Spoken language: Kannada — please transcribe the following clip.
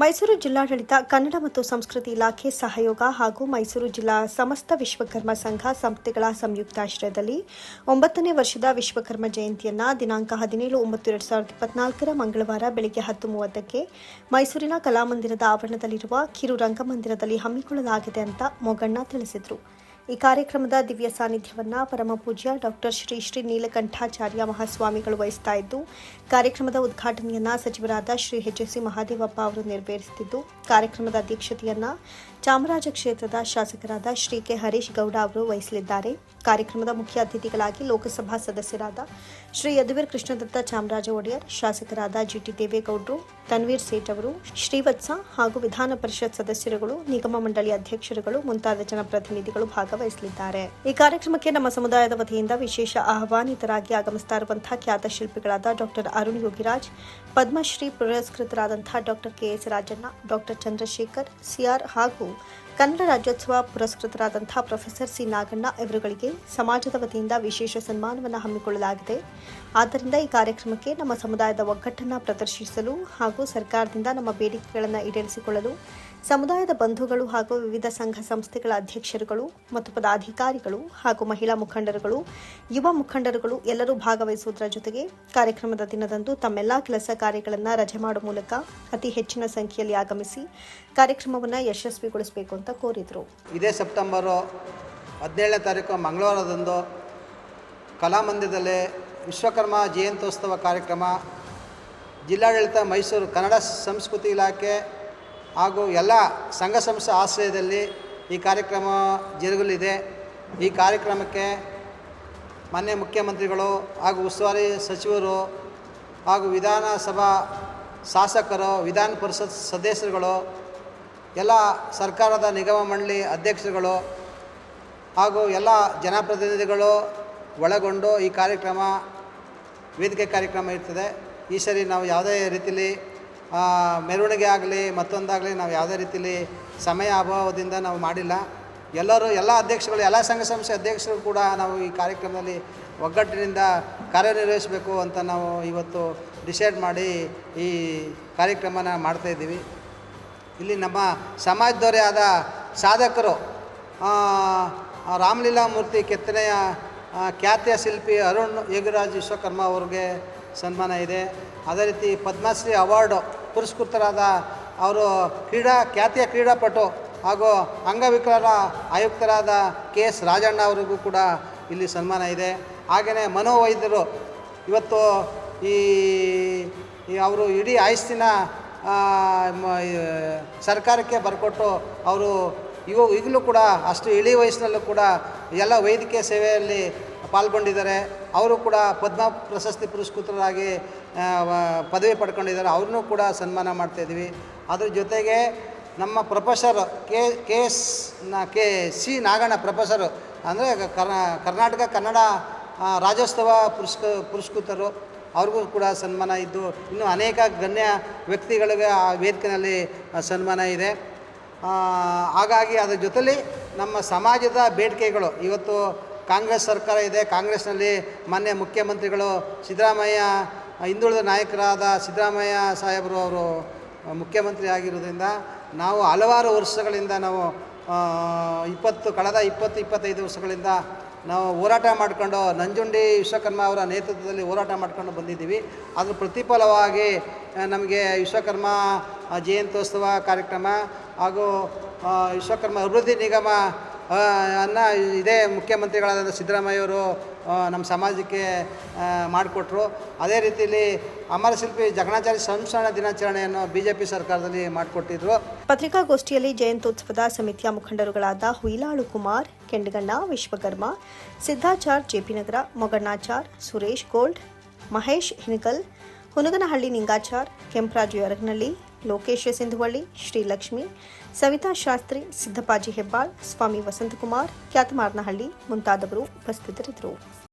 ಮೈಸೂರು ಜಿಲ್ಲಾಡಳಿತ ಕನ್ನಡ ಮತ್ತು ಸಂಸ್ಕೃತಿ ಇಲಾಖೆ ಸಹಯೋಗ ಹಾಗೂ ಮೈಸೂರು ಜಿಲ್ಲಾ ಸಮಸ್ತ ವಿಶ್ವಕರ್ಮ ಸಂಘ ಸಂಸ್ಥೆಗಳ ಸಂಯುಕ್ತಾಶ್ರಯದಲ್ಲಿ ಒಂಬತ್ತನೇ ವರ್ಷದ ವಿಶ್ವಕರ್ಮ ಜಯಂತಿಯನ್ನು ದಿನಾಂಕ ಹದಿನೇಳು ಒಂಬತ್ತು ಎರಡು ಸಾವಿರದ ಇಪ್ಪತ್ನಾಲ್ಕರ ಮಂಗಳವಾರ ಬೆಳಗ್ಗೆ ಹತ್ತು ಮೂವತ್ತಕ್ಕೆ ಮೈಸೂರಿನ ಕಲಾಮಂದಿರದ ಆವರಣದಲ್ಲಿರುವ ಕಿರು ರಂಗಮಂದಿರದಲ್ಲಿ ಹಮ್ಮಿಕೊಳ್ಳಲಾಗಿದೆ ಅಂತ ಮೊಗಣ್ಣ ತಿಳಿಸಿದರು. ಈ ಕಾರ್ಯಕ್ರಮದ ದಿವ್ಯ ಸಾನ್ನಿಧ್ಯವನ್ನು ಪರಮಪೂಜ್ಯ ಡಾಕ್ಟರ್ ಶ್ರೀ ಶ್ರೀ ನೀಲಕಂಠಾಚಾರ್ಯ ಮಹಾಸ್ವಾಮಿಗಳು ವಹಿಸ್ತಾ ಇದ್ದು, ಕಾರ್ಯಕ್ರಮದ ಉದ್ಘಾಟನೆಯನ್ನ ಸಚಿವರಾದ Shri H S C Mahadevappa ಅವರು ನೆರವೇರಿಸುತ್ತಿದ್ದು, ಕಾರ್ಯಕ್ರಮದ ಅಧ್ಯಕ್ಷತೆಯನ್ನ ಚಾಮರಾಜ ಕ್ಷೇತ್ರದ ಶಾಸಕರಾದ ಶ್ರೀ ಕೆ ಹರೀಶ್ ಗೌಡ ಅವರು ವಹಿಸಲಿದ್ದಾರೆ. ಕಾರ್ಯಕ್ರಮದ ಮುಖ್ಯ ಅತಿಥಿಗಳಾಗಿ ಲೋಕಸಭಾ ಸದಸ್ಯರಾದ ಶ್ರೀ ಯದುವೀರ್ ಕೃಷ್ಣದತ್ತ ಚಾಮರಾಜ ಒಡೆಯರ್, ಶಾಸಕರಾದ ಜಿಟಿ ದೇವೇಗೌಡರು, ತನ್ವೀರ್ ಸೇಠ್ ಅವರು, ಶ್ರೀವತ್ಸ ಹಾಗೂ ವಿಧಾನ ಪರಿಷತ್ ಸದಸ್ಯರುಗಳು, ನಿಗಮ ಮಂಡಳಿ ಅಧ್ಯಕ್ಷರುಗಳು, ಮುಂತಾದ ಜನಪ್ರತಿನಿಧಿಗಳು ಭಾಗವಹಿಸಲಿದ್ದಾರೆ. ಈ ಕಾರ್ಯಕ್ರಮಕ್ಕೆ ನಮ್ಮ ಸಮುದಾಯದ ವತಿಯಿಂದ ವಿಶೇಷ ಆಹ್ವಾನಿತರಾಗಿ ಆಗಮಿಸ್ತಾ ಇರುವಂತಹ ಖ್ಯಾತ ಶಿಲ್ಪಿಗಳಾದ doctor Arun Yogiraj, Padmashri ಪುರಸ್ಕೃತರಾದಂತಹ doctor K S Rajanna doctor Chandrashekar C R ಹಾಗೂ ಕನ್ನಡ ರಾಜ್ಯೋತ್ಸವ ಪುರಸ್ಕೃತರಾದಂತಹ ಪ್ರೊಫೆಸರ್ ಸಿ ನಾಗಣ್ಣ ಇವರುಗಳಿಗೆ ಸಮಾಜದ ವತಿಯಿಂದ ವಿಶೇಷ ಸನ್ಮಾನವನ್ನು ಹಮ್ಮಿಕೊಳ್ಳಲಾಗಿದೆ. ಆದ್ದರಿಂದ ಈ ಕಾರ್ಯಕ್ರಮಕ್ಕೆ ನಮ್ಮ ಸಮುದಾಯದ ಒಗ್ಗಟ್ಟನ್ನು ಪ್ರದರ್ಶಿಸಲು ಹಾಗೂ ಸರ್ಕಾರದಿಂದ ನಮ್ಮ ಬೇಡಿಕೆಗಳನ್ನು ಈಡೇರಿಸಿಕೊಳ್ಳಲು ಸಮುದಾಯದ ಬಂಧುಗಳು ಹಾಗೂ ವಿವಿಧ ಸಂಘ ಸಂಸ್ಥೆಗಳ ಅಧ್ಯಕ್ಷರುಗಳು ಮತ್ತು ಪದಾಧಿಕಾರಿಗಳು ಹಾಗೂ ಮಹಿಳಾ ಮುಖಂಡರುಗಳು, ಯುವ ಮುಖಂಡರುಗಳು ಎಲ್ಲರೂ ಭಾಗವಹಿಸುವುದರ ಜೊತೆಗೆ ಕಾರ್ಯಕ್ರಮದ ದಿನದಂದು ತಮ್ಮೆಲ್ಲ ಕೆಲಸ ಕಾರ್ಯಗಳನ್ನು ರಜೆ ಮಾಡುವ ಮೂಲಕ ಅತಿ ಹೆಚ್ಚಿನ ಸಂಖ್ಯೆಯಲ್ಲಿ ಆಗಮಿಸಿ ಕಾರ್ಯಕ್ರಮವನ್ನು ಯಶಸ್ವಿಗೊಳಿಸಬೇಕು ಅಂತ ಕೋರಿದರು. ಇದೇ ಸೆಪ್ಟೆಂಬರು ಹದಿನೇಳನೇ ತಾರೀಕು ಮಂಗಳವಾರದಂದು ಕಲಾಮಂದಿರದಲ್ಲಿ ವಿಶ್ವಕರ್ಮ ಜಯಂತ್ಯೋತ್ಸವ ಕಾರ್ಯಕ್ರಮ ಜಿಲ್ಲಾಡಳಿತ ಮೈಸೂರು ಕನ್ನಡ ಸಂಸ್ಕೃತಿ ಇಲಾಖೆ ಹಾಗೂ ಎಲ್ಲ ಸಂಘ ಸಂಸ್ಥೆ ಆಶ್ರಯದಲ್ಲಿ ಈ ಕಾರ್ಯಕ್ರಮ ಜರುಗಲಿದೆ. ಈ ಕಾರ್ಯಕ್ರಮಕ್ಕೆ ಮಾನ್ಯ ಮುಖ್ಯಮಂತ್ರಿಗಳು ಹಾಗೂ ಉಸ್ತುವಾರಿ ಸಚಿವರು ಹಾಗೂ ವಿಧಾನಸಭಾ ಶಾಸಕರು ವಿಧಾನ ಪರಿಷತ್ ಸದಸ್ಯರುಗಳು ಎಲ್ಲ ಸರ್ಕಾರದ ನಿಗಮ ಮಂಡಳಿ ಅಧ್ಯಕ್ಷರುಗಳು ಹಾಗೂ ಎಲ್ಲ ಜನಪ್ರತಿನಿಧಿಗಳು ಒಳಗೊಂಡು ಈ ಕಾರ್ಯಕ್ರಮ ವೇದಿಕೆ ಕಾರ್ಯಕ್ರಮ ಇರ್ತದೆ. ಈ ಸರಿ ನಾವು ಯಾವುದೇ ರೀತಿಲಿ ಆ, ಮೆರವಣಿಗೆ ಆಗಲಿ, ಮತ್ತೊಂದಾಗಲಿ ನಾವು ಯಾವುದೇ ರೀತಿಲಿ ಸಮಯ ಅಭಾವದಿಂದ ನಾವು ಮಾಡಿಲ್ಲ. ಎಲ್ಲರೂ, ಎಲ್ಲ ಅಧ್ಯಕ್ಷಗಳು, ಎಲ್ಲ ಸಂಘ ಸಂಸ್ಥೆ ಅಧ್ಯಕ್ಷರು ಕೂಡ ನಾವು ಈ ಕಾರ್ಯಕ್ರಮದಲ್ಲಿ ಒಗ್ಗಟ್ಟಿನಿಂದ ಕಾರ್ಯನಿರ್ವಹಿಸಬೇಕು ಅಂತ ನಾವು ಇವತ್ತು ಡಿಸೈಡ್ ಮಾಡಿ ಈ ಕಾರ್ಯಕ್ರಮನ ಮಾಡ್ತಾಯಿದ್ದೀವಿ ಇಲ್ಲಿ ನಮ್ಮ ಸಮಾಜದವರೇ ಆದ ಸಾಧಕರು ರಾಮಲೀಲಾ ಮೂರ್ತಿ ಕೆತ್ತನೆಯ ಖ್ಯಾತಿಯ ಶಿಲ್ಪಿ ಅರುಣ್ ಯೋಗಿರಾಜ್ ವಿಶ್ವಕರ್ಮ ಅವ್ರಿಗೆ ಸನ್ಮಾನ ಇದೆ. ಅದೇ ರೀತಿ ಪದ್ಮಶ್ರೀ ಅವಾರ್ಡು ಪುರಸ್ಕೃತರಾದ ಅವರು ಕ್ರೀಡಾ, ಖ್ಯಾತಿಯ ಕ್ರೀಡಾಪಟು ಹಾಗೂ ಅಂಗವಿಕಲರ ಆಯುಕ್ತರಾದ ಕೆ ಎಸ್ ರಾಜಣ್ಣ ಅವರಿಗೂ ಕೂಡ ಇಲ್ಲಿ ಸನ್ಮಾನ ಇದೆ. ಹಾಗೆಯೇ ಮನೋವೈದ್ಯರು ಇವತ್ತು ಈ ಅವರು ಇಡೀ ಆಯಸ್ಸಿನ ಸರ್ಕಾರಕ್ಕೆ ಬರ್ಕೊಟ್ಟು ಅವರು ಇವ ಈಗಲೂ ಕೂಡ ಅಷ್ಟು ಇಳಿ ವಯಸ್ಸಿನಲ್ಲೂ ಕೂಡ ಎಲ್ಲ ವೈದ್ಯಕೀಯ ಸೇವೆಯಲ್ಲಿ ಪಾಲ್ಗೊಂಡಿದ್ದಾರೆ. ಅವರು ಕೂಡ ಪದ್ಮ ಪ್ರಶಸ್ತಿ ಪುರಸ್ಕೃತರಾಗಿ ಪದವಿ ಪಡ್ಕೊಂಡಿದ್ದಾರೆ. ಅವ್ರನ್ನೂ ಕೂಡ ಸನ್ಮಾನ ಮಾಡ್ತಾಯಿದ್ವಿ ಅದ್ರ ಜೊತೆಗೆ ನಮ್ಮ ಪ್ರೊಫೆಸರ್ ಕೆ ಕೆ ಎಸ್ನ, ಕೆ, ಸಿ ನಾಗಣ್ಣ ಪ್ರೊಫೆಸರು ಅಂದರೆ ಕರ್ನಾಟಕ ಕನ್ನಡ ರಾಜ್ಯೋತ್ಸವ ಪುರಸ್ಕ, ಪುರಸ್ಕೃತರು. ಅವ್ರಿಗೂ ಕೂಡ ಸನ್ಮಾನ ಇದ್ದು ಇನ್ನೂ ಅನೇಕ ಗಣ್ಯ ವ್ಯಕ್ತಿಗಳಿಗೆ ಆ ವೇದಿಕೆಯಲ್ಲಿ ಸನ್ಮಾನ ಇದೆ. ಹಾಗಾಗಿ ಅದರ ಜೊತೆಯಲ್ಲಿ ನಮ್ಮ ಸಮಾಜದ ಬೇಡಿಕೆಗಳು ಇವತ್ತು ಕಾಂಗ್ರೆಸ್ ಸರ್ಕಾರ ಇದೆ. ಕಾಂಗ್ರೆಸ್ನಲ್ಲಿ ಮಾನ್ಯ ಮುಖ್ಯಮಂತ್ರಿಗಳು ಸಿದ್ದರಾಮಯ್ಯ, ಹಿಂದುಳಿದ ನಾಯಕರಾದ ಸಿದ್ದರಾಮಯ್ಯ ಸಾಹೇಬರು ಅವರು ಮುಖ್ಯಮಂತ್ರಿ ಆಗಿರೋದ್ರಿಂದ ನಾವು ಹಲವಾರು ವರ್ಷಗಳಿಂದ ನಾವು ಇಪ್ಪತ್ತು, ಕಳೆದ ಇಪ್ಪತ್ತು, ಇಪ್ಪತ್ತೈದು ವರ್ಷಗಳಿಂದ ನಾವು ಹೋರಾಟ ಮಾಡ್ಕೊಂಡು ನಂಜುಂಡಿ ವಿಶ್ವಕರ್ಮ ಅವರ ನೇತೃತ್ವದಲ್ಲಿ ಹೋರಾಟ ಮಾಡ್ಕೊಂಡು ಬಂದಿದ್ದೀವಿ. ಅದರ ಪ್ರತಿಫಲವಾಗಿ ನಮಗೆ ವಿಶ್ವಕರ್ಮ ಜಯಂತ್ಯೋತ್ಸವ ಕಾರ್ಯಕ್ರಮ ಹಾಗೂ ವಿಶ್ವಕರ್ಮ ಅಭಿವೃದ್ಧಿ ನಿಗಮ ಅನ್ನ ಇದೇ ಮುಖ್ಯಮಂತ್ರಿಗಳಾದ ಸಿದ್ದರಾಮಯ್ಯವರು ನಮ್ಮ ಸಮಾಜಕ್ಕೆ ಮಾಡಿಕೊಟ್ರು. ಅದೇ ರೀತಿಯಲ್ಲಿ ಅಮರ ಶಿಲ್ಪಿ ಜಗಣಾಚಾರಿ ಸಂಸ್ಮರಣ ದಿನಾಚರಣೆಯನ್ನು ಬಿ ಜೆ ಪಿ ಸರ್ಕಾರದಲ್ಲಿ ಮಾಡಿಕೊಟ್ಟಿದ್ರು. ಪತ್ರಿಕಾಗೋಷ್ಠಿಯಲ್ಲಿ ಜಯಂತ್ಯೋತ್ಸವದ ಸಮಿತಿಯ ಮುಖಂಡರುಗಳಾದ ಹುಯಿಲಾಳು ಕುಮಾರ್, ಕೆಂಡಗಣ್ಣ, ವಿಶ್ವಕರ್ಮ ಸಿದ್ದಾಚಾರ್ ಜೆಪಿನಗರ, ಮೊಗಣ್ಣಾಚಾರ್, ಸುರೇಶ್ ಗೋಲ್ಡ್, ಮಹೇಶ್ ಹಿನಕಲ್, ಹುನಗನಹಳ್ಳಿ ನಿಂಗಾಚಾರ್, ಕೆಂಪರಾಜು ಯರಗನಹಳ್ಳಿ ಲೋಕೇಶ್ ಸಿಂಧುವಳ್ಳಿ ಶ್ರೀಲಕ್ಷ್ಮಿ ಸವಿತಾ ಶಾಸ್ತ್ರಿ ಸಿದ್ದಪಾಜಿ ಹೆಬ್ಬಾಳ್ ಸ್ವಾಮಿ ವಸಂತಕುಮಾರ್ ಖ್ಯಾತಮಾರ್ನಹಳ್ಳಿ ಮುಂತಾದವರು ಉಪಸ್ಥಿತರಿದ್ದರು.